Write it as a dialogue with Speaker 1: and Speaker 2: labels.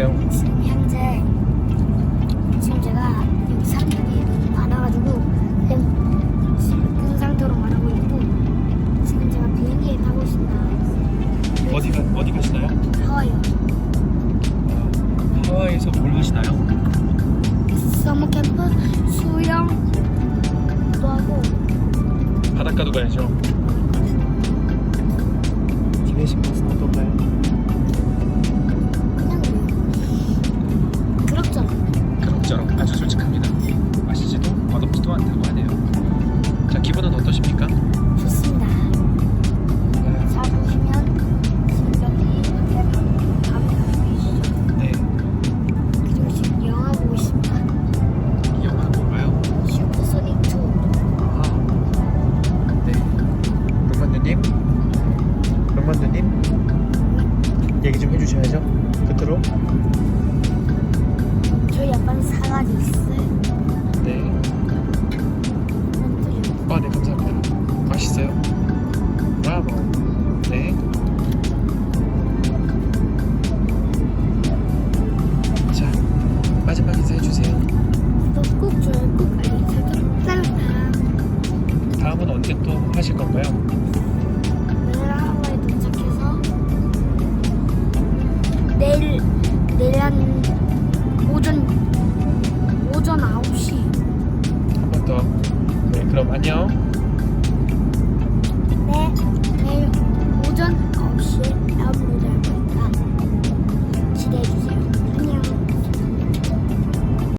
Speaker 1: 어때요?
Speaker 2: 지금 현재 지금 제가 여기 사람들이 너무 많아가지고 그냥 지금 끈 상태로 말하고 있고 지금 제가 비행기에 타고 있습니다.
Speaker 1: 어디 가 어디 가시나요?
Speaker 2: 하와이요.
Speaker 1: 하와이에서 뭘 하시나요?
Speaker 2: 서머 캠프 수영도 하고
Speaker 1: 바닷가도 가야죠. 지내신 것은 어 동만두님 얘기 좀 해주셔야죠. 끝으로.
Speaker 2: 저희 아빠는 사가지 있어요.
Speaker 1: 네.
Speaker 2: 음,
Speaker 1: 아, 네 감사합니다. 맛있어요? 브라보. 네. 자, 마지막 인사 해주세요.
Speaker 2: 꼭 좋아요, 꼭 설정 따라따라.
Speaker 1: 다음은 언제 또 하실 건가요?
Speaker 2: 내일
Speaker 1: 네, 그럼 안녕.
Speaker 2: 네 내일 오전 9시에